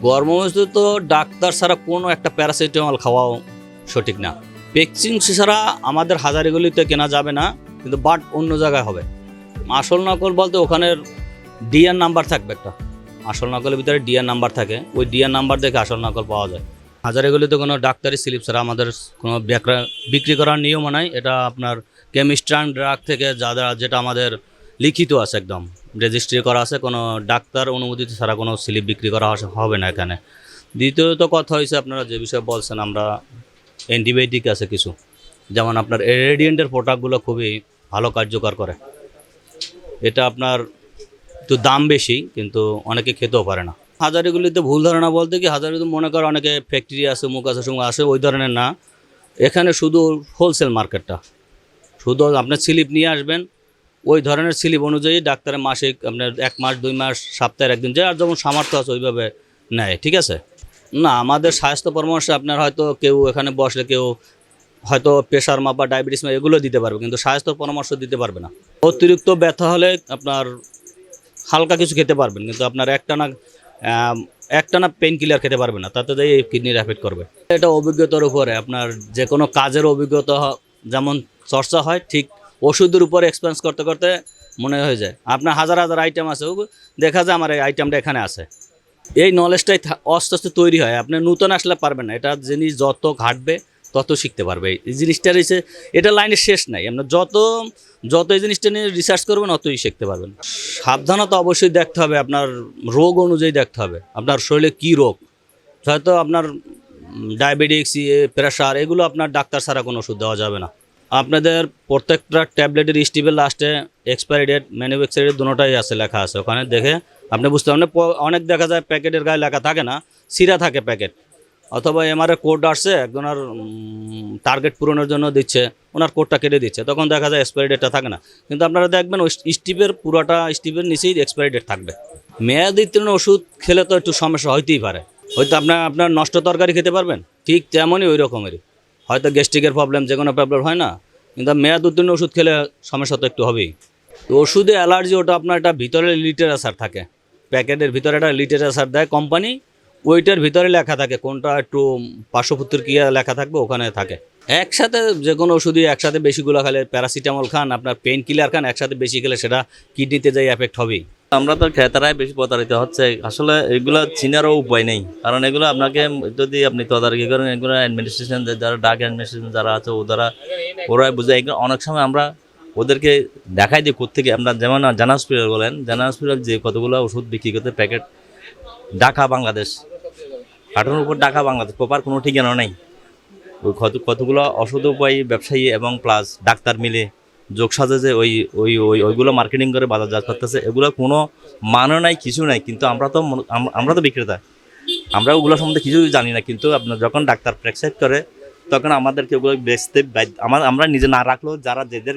গর্ভবস্তু তো ডাক্তার ছাড়া কোনো একটা প্যারাসিটামল খাওয়াও সঠিক না। ভ্যাকসিন ছাড়া আমাদের হাজারিগুলিতে কেনা যাবে না, কিন্তু বাট অন্য জায়গায় হবে। আসল নকল বলতে ওখানের ডিআর নাম্বার থাকবে একটা। আসল নকলের ভিতরে ডিআর নাম্বার থাকে, ওই ডিআর নাম্বার দেখে আসল নকল পাওয়া যায়। হাজারিগুলিতে কোনো ডাক্তারি স্লিপ ছাড়া আমাদের কোনো বিক্রা- করার নিয়ম নাই, এটা আপনার কেমিস্ট অ্যান্ড ড্রাগ থেকে যারা যেটা আমাদের লিখিত আছে একদম। রেজিস্ট্রি করা আছে, কোনো ডাক্তার অনুমোদিত ছাড়া কোনো স্লিপ বিক্রি করা হবে না এখানে। দ্বিতীয়ত কথা হয়েছে আপনারা যে বিষয়ে বলছেন, আমরা অ্যান্টিবায়োটিক আছে কিছু। যেমন আপনার রেডিয়েন্টের প্রোডাক্টগুলো খুবই ভালো কার্যকর করে। এটা আপনার একটু দাম বেশি, কিন্তু অনেকে খেতেও পারে না। হাজারিগুলিতে ভুল ধারণা বলতে কি হাজারিতে মনে করে অনেকে ফ্যাক্টরি আছে, মুখ আছে সুমুখ আছে, ওই ধরনের না। এখানে শুধু হোলসেল মার্কেটটা শুধু আপনার স্লিপ নিয়ে আসবেন ওই ধরনের স্লিপ অনুযায়ী ডাক্তারের মাসিক আপনার এক মাস, দুই মাস, সপ্তাহের একদিন যে আর যেমন সামর্থ্য আছে ওইভাবে নেয়, ঠিক আছে? না, আমাদের স্বাস্থ্য পরামর্শে আপনার হয়তো কেউ এখানে বসলে কেউ হয়তো প্রেশার মাপা ডায়াবেটিস মাপা এগুলো দিতে পারবে, কিন্তু স্বাস্থ্য পরামর্শ দিতে পারবে না। অতিরিক্ত ব্যথা হলে আপনার হালকা কিছু খেতে পারবেন, কিন্তু আপনার একটানা একটানা পেন কিলার খেতে পারবে না, তাতে এই কিডনির এফেক্ট করবে। এটা অভিজ্ঞতার উপরে, আপনার যে কোনো কাজের অভিজ্ঞতা যেমন চর্চা হয়, ঠিক ওষুধের উপর এক্সপেন্স করতে করতে মনে হয়ে যায়। আপনার হাজার হাজার আইটেম আছে দেখা যায় আমার এই আইটেমটা এখানে আছে। এই নলেজটাই আস্তে আস্তে তৈরি হয়। আপনি নূতন আসলে পারবেন না। এটা জিনিস যত ঘাটবে, তত শিখতে পারবে। এই জিনিসটা রয়েছে এটা লাইনের শেষ নাই। আপনার যত যত এই জিনিসটা নিয়ে রিসার্চ করবেন, অতই শিখতে পারবেন। সাবধানতা অবশ্যই দেখতে হবে। আপনার রোগ অনুযায়ী দেখতে হবে। আপনার শরীরে কী রোগ? হয়তো আপনার ডায়াবেটিক্স প্রেশার এগুলো আপনার ডাক্তার ছাড়া কোনো ওষুধ দেওয়া যাবে না। আপনাদের প্রত্যেকটা ট্যাবলেটের স্টিপের লাস্টে এক্সপায়ারি ডেট ম্যানুফ্যাকচারি ডেট দুটোটাই আছে, লেখা আছে। ওখানে দেখে আপনি বুঝতে পারবেন। অনেক দেখা যায় প্যাকেটের গায়ে লেখা থাকে না সিরা থাকে প্যাকেট। অথবা এমআরএ কোড আসছে একজনের টার্গেট পূরণের জন্য দিচ্ছে, ওনার কোডটা কেটে দিচ্ছে, তখন দেখা যায় এক্সপায়ারি ডেটটা থাকে না। কিন্তু আপনারা দেখবেন ওই স্টিপের পুরোটা, স্টিপের নিচেই এক্সপায়ারি ডেট থাকবে। মেয়াদি উত্তীর্ণ ওষুধ খেলে তো একটু সমস্যা হইতেই পারে। হয়তো আপনার আপনার নষ্ট তরকারি খেতে পারবেন, ঠিক তেমনই ওই রকমেরই। হয়তো গ্যাস্ট্রিকের প্রবলেম, যে কোনো প্রবলেম হয় না। কিন্তু মেয়াদ উত্তীর্ণ ওষুধ খেলে সমস্যা তো একটু হবেই। তো ওষুধে অ্যালার্জি, ওটা আপনার একটা ভিতরে লিটারেচার থাকে। প্যাকেটের ভিতরে একটা লিটারেচার দেয় কোম্পানি ওইটার ভিতরে লেখা থাকে, কোনটা একটু পার্শ্বপুত্র ক্রিয়া লেখা থাকবে, ওখানে থাকে। একসাথে যে কোনো ওষুধই একসাথে বেশিগুলো খেলে, প্যারাসিটামল খান, আপনার পেন কিলার খান, একসাথে বেশি খেলে সেটা কিডনিতে যাই এফেক্ট হবেই। আমরা তো ক্রেতারাই বেশি প্রতারিত হচ্ছে। আসলে এগুলো চিনারও উপায় নেই। কারণ এগুলো আপনাকে যদি আপনি তদারকি করেন, এগুলো অ্যাডমিনিস্ট্রেশন যারা ডাক অ্যাডমিনিস্ট্রেশন যারা আছে ওরা ওরা বুঝে। এগুলো অনেক সময় আমরা ওদেরকে দেখাই দিই কোথেকে আমরা যেমন জানা হসপিটাল বলেন জানা হসপিটাল যে কতগুলো ওষুধ বিক্রি করতে প্যাকেট ঢাকা, বাংলাদেশ। কার্টুনের উপর ঢাকা, বাংলাদেশ। প্রপার কোনো ঠিকানা নেই। কত, কতগুলো ওষুধ উপায়ী, ব্যবসায়ী এবং প্লাস ডাক্তার মিলে যোগ সাজে যে ওই ওই ওই ওইগুলো মার্কেটিং করে বাজার বাজারজাত করতেছে এগুলো কোনো মানে নাই কিছু নাই। কিন্তু আমরা তো মনে- আমরা তো বিক্রেতা। আমরা ওগুলো সম্বন্ধে কিছু জানি না। কিন্তু আপনার যখন ডাক্তার প্রেসক্রাইব করে তখন আমাদেরকে ওগুলো বেচতে আমার আমরা নিজে না রাখলেও যারা যাদের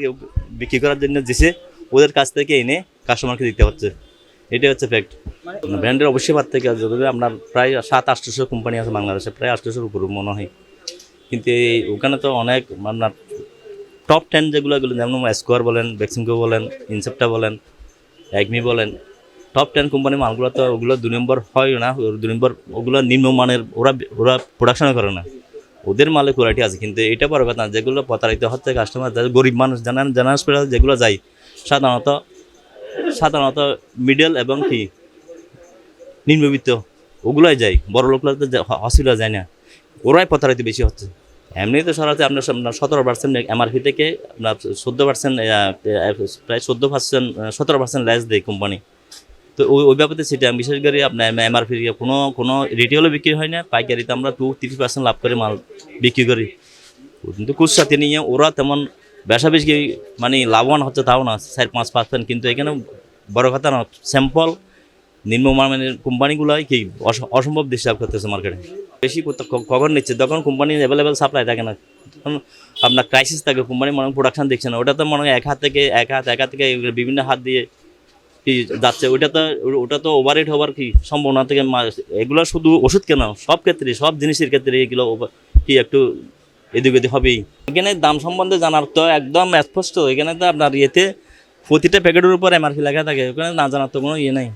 বিক্রি করার জন্য দিছে ওদের কাছ থেকে এনে কাস্টমারকে দিতে হচ্ছে। এটাই হচ্ছে ফ্যাক্ট ব্র্যান্ডের অবশ্যই বাদ থেকে যদি আপনার প্রায় সাত আটশোশো কোম্পানি আছে বাংলাদেশে প্রায় আটশোশোর উপর মনে হয়। কিন্তু এই ওখানে তো অনেক আপনার টপ টেন যেগুলো যেমন স্কোয়ার বলেন বেক্সিমকো বলেন ইনসেপ্টা বলেন একমি বলেন টপ টেন কোম্পানির মালগুলো তো ওগুলো দু নম্বর হয় না দু নম্বর ওগুলো নিম্নমানের ওরা ওরা প্রোডাকশনও করে না। ওদের মালে কোয়ালিটি আছে, কিন্তু এটা বড় কথা যেগুলো প্রতারিত হচ্ছে কাস্টমার গরিব মানুষ জানান হসপিটাল যেগুলো যায়, সাধারণত সাধারণত মিডল এবং কি, নিম্নবিত্ত, ওগুলোই যায় বড় লোকগুলো তো হসপিটাল যায় না, ওরাই প্রতারিত বেশি হচ্ছে। এমনিতে সরাসরি আপনার আপনার সতেরো পার্সেন্ট এমআরপি থেকে আপনার চোদ্দ পার্সেন্ট প্রায় চোদ্দ পার্সেন্ট সতেরো পার্সেন্ট লেস দেয় কোম্পানি তো ওই ওই ব্যাপারে সেটা বিশেষ করে আপনার এমআরপি কোনো কোনো রিটেলও বিক্রি হয় না, পাইকারিতে আমরা টু তিরিশ পার্সেন্ট লাভ করে মাল বিক্রি করি। কিন্তু কুচসাতে নিয়ে ওরা তেমন বেশা বেশি মানে লাভবান হচ্ছে তাও না, চার, পাঁচ পার্সেন্ট কিন্তু এখানে বড় কথা না স্যাম্পল নিম্নমানের কোম্পানিগুলোই কি অস- অসম্ভব ডিস্টার্ব করতেছে মার্কেটে বেশি কখন নিচ্ছে। তখন কোম্পানি অ্যাভেলেবেল সাপ্লাই থাকে না, তখন আপনার ক্রাইসিস থাকে। কোম্পানি মনে প্রোডাকশন দেখছে না। ওটা তো মনে হয় এক হাত থেকে এক হাত এক হাত থেকে বিভিন্ন হাত দিয়ে কি যাচ্ছে। ওটা তো ওটা তো ওভাররেট হওয়ার কি সম্ভাবনা থেকে এগুলো শুধু ওষুধ কেন, সব ক্ষেত্রে, সব জিনিসের ক্ষেত্রে এগুলো কি একটু এদিক ওদিক হবেই। এখানে দাম সম্বন্ধে জানার তো একদম স্পষ্ট। এখানে তো আপনার ইয়েতে প্রতিটা প্যাকেটের উপর এমআরপি লেখা থাকে। ওখানে না জানার তো কোনো ইয়ে নাই।